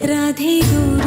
Radhe गो